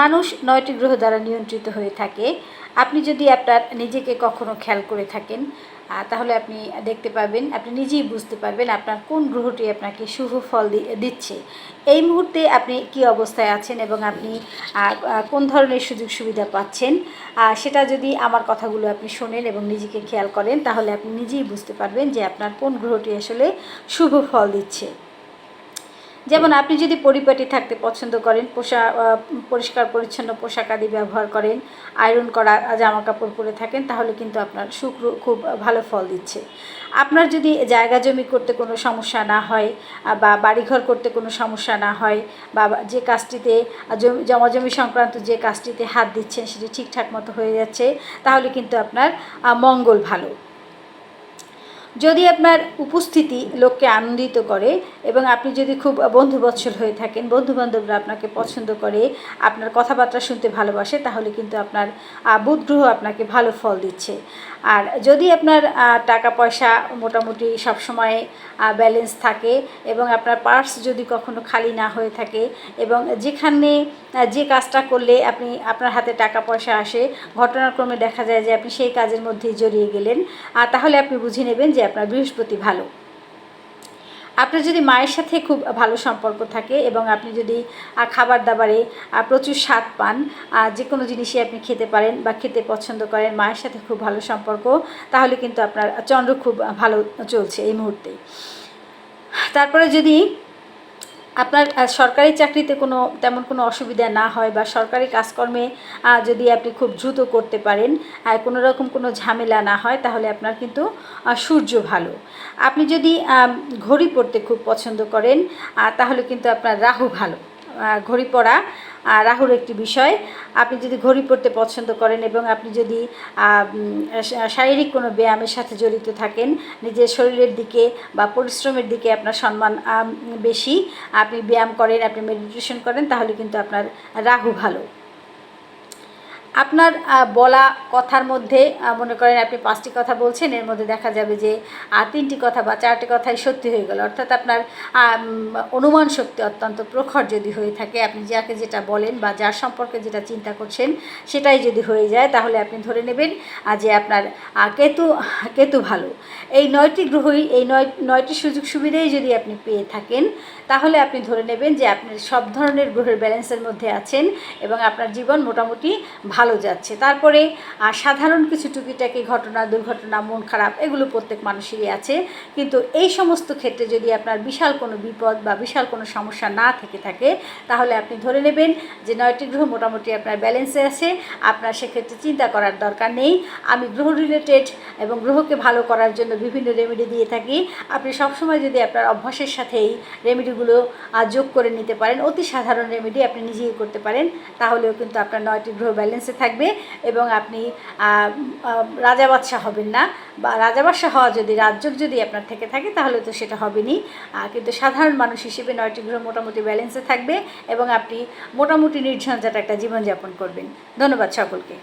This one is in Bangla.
মানুষ নয়টি গ্রহ দ্বারা নিয়ন্ত্রিত হয়ে থাকে। আপনি যদি আপনার নিজেকে কখনো খেয়াল করে থাকেন তাহলে আপনি দেখতে পাবেন, আপনি নিজেই বুঝতে পারবেন আপনার কোন গ্রহটি আপনাকে শুভ ফল দিচ্ছে। এই মুহূর্তে আপনি কি অবস্থায় আছেন এবং আপনি কোন ধরনের সুযোগ সুবিধা পাচ্ছেন? সেটা যদি আমার কথাগুলো আপনি শোনেন এবং নিজেকে খেয়াল করেন, তাহলে আপনি নিজেই বুঝতে পারবেন যে আপনার কোন গ্রহটি আসলে শুভ ফল দিচ্ছে। যেমন আপনি যদি পরিপাটি থাকতে পছন্দ করেন পোশাক পরিষ্কার, পরিচ্ছন্ন পোশাক আদি ব্যবহার করেন আয়রন করা জামা কাপড় পরে থাকেন, তাহলে কিন্তু আপনার শুক্র খুব ভালো ফল দিচ্ছে। আপনার যদি জায়গা জমি করতে কোনো সমস্যা না হয় বা বাড়িঘর করতে কোনো সমস্যা না হয়, বা যে কাজটিতে জমাজমি সংক্রান্ত যে কাজটিতে হাত দিচ্ছেন সেটি ঠিকঠাক মতো হয়ে যাচ্ছে, তাহলে কিন্তু আপনার মঙ্গল ভালো। যদি আপনার উপস্থিতি লোককে আনন্দিত করে এবং আপনি যদি খুব বন্ধুবৎসল হয়ে থাকেন, বন্ধুবান্ধবরা আপনাকে পছন্দ করে, আপনার কথাবার্তা শুনতে ভালোবাসে, তাহলে কিন্তু আপনার বুধ গ্রহ আপনাকে ভালো ফল দিচ্ছে। আর যদি আপনার টাকা পয়সা মোটামুটি সবসময় ব্যালেন্স থাকে এবং আপনার পার্স যদি কখনো খালি না হয়ে থাকে এবং যেখানে যে কাজটা করলে আপনি, আপনার হাতে টাকা পয়সা আসে, ঘটনাক্রমে দেখা যায় যে আপনি সেই কাজের মধ্যেই জড়িয়ে গেলেন তাহলে আপনি বুঝে নেবেন যে আপনার বৃহস্পতি ভালো। আপনার যদি মায়ের সাথে খুব ভালো সম্পর্ক থাকে এবং আপনি যদি খাবার দাবারে প্রচুর স্বাদ পান যে কোনো জিনিসই আপনি খেতে পারেন বা খেতে পছন্দ করেন, মায়ের সাথে খুব ভালো সম্পর্ক, তাহলে কিন্তু আপনার চন্দ্র খুব ভালো চলছে এই মুহূর্তে। তারপরে যদি আপনার সরকারি চাকরিতে কোনো, তেমন কোনো অসুবিধা না হয় বা সরকারি কাজকর্মে যদি আপনি খুব দ্রুত করতে পারেন কোনো রকম কোনো ঝামেলা না হয়, তাহলে আপনার কিন্তু সূর্য ভালো। আপনি যদি ঘড়ি পড়তে খুব পছন্দ করেন তাহলে কিন্তু আপনার রাহু ভালো। ঘড়ি পরা রাহুর একটি বিষয়। আপনি যদি ঘড়ি পরতে পছন্দ করেন এবং আপনি যদি শারীরিক কোনো ব্যায়ামের সাথে জড়িত থাকেন, নিজের শরীরের দিকে বা পরিশ্রমের দিকে আপনার সম্মান বেশি, আপনি ব্যায়াম করেন, আপনি মেডিটেশন করেন, তাহলে কিন্তু আপনার রাহু ভালো। আপনার বলা কথার মধ্যে মনে করেন আপনি পাঁচটি কথা বলছেন, এর মধ্যে দেখা যাবে যে তিনটি কথা বা চারটি কথাই সত্যি হয়ে গেল। অর্থাৎ আপনার অনুমান শক্তি অত্যন্ত প্রখর যদি হয়ে থাকে, আপনি যাকে যেটা বলেন বা যার সম্পর্কে যেটা চিন্তা করছেন, সেটাই যদি হয়ে যায়, তাহলে আপনি ধরে নেবেন যে আপনার কেতু কেতু ভালো। এই নয়টি গ্রহই, এই নয়, নয়টি সুযোগ সুবিধাই যদি আপনি পেয়ে থাকেন, তাহলে আপনি ধরে নেবেন যে আপনি সব ধরনের গ্রহের ব্যালেন্সের মধ্যে আছেন এবং আপনার জীবন মোটামুটি ভালো যাচ্ছে। তারপরে সাধারণ কিছু টুকিটাকি ঘটনা, দুর্ঘটনা, মন খারাপ, এগুলো প্রত্যেক মানুষেরই আছে। কিন্তু এই সমস্ত ক্ষেত্রে যদি আপনার বিশাল কোনো বিপদ বা বিশাল কোনো সমস্যা না থেকে থাকে, তাহলে আপনি ধরে নেবেন যে নয়টি গ্রহ মোটামুটি আপনার ব্যালেন্সে আছে। আপনার সেক্ষেত্রে চিন্তা করার দরকার নেই। আমি গ্রহ রিলেটেড এবং গ্রহকে ভালো করার জন্য বিভিন্ন রেমেডি দিয়ে থাকি। আপনি সবসময় যদি আপনার অভ্যাসের সাথে এই রেমেডিগুলো যোগ করে নিতে পারেন, অতি সাধারণ রেমেডি আপনি নিজেই করতে পারেন, তাহলেও কিন্তু আপনার নয়টি গ্রহ ব্যালেন্সে থাকবে এবং আপনি রাজা বাদশাহ হবেন না। বা রাজা বাদশাহ হওয়া যদি রাজযোগ যদি আপনার থেকে থাকে, তাহলে তো সেটা হবেনি কিন্তু সাধারণ মানুষ হিসেবে নয়টি গ্রহ মোটামুটি ব্যালেন্সে থাকবে এবং আপনি মোটামুটি নির্ঝঞ্ঝাট একটা জীবনযাপন করবেন। ধন্যবাদ সকলকে।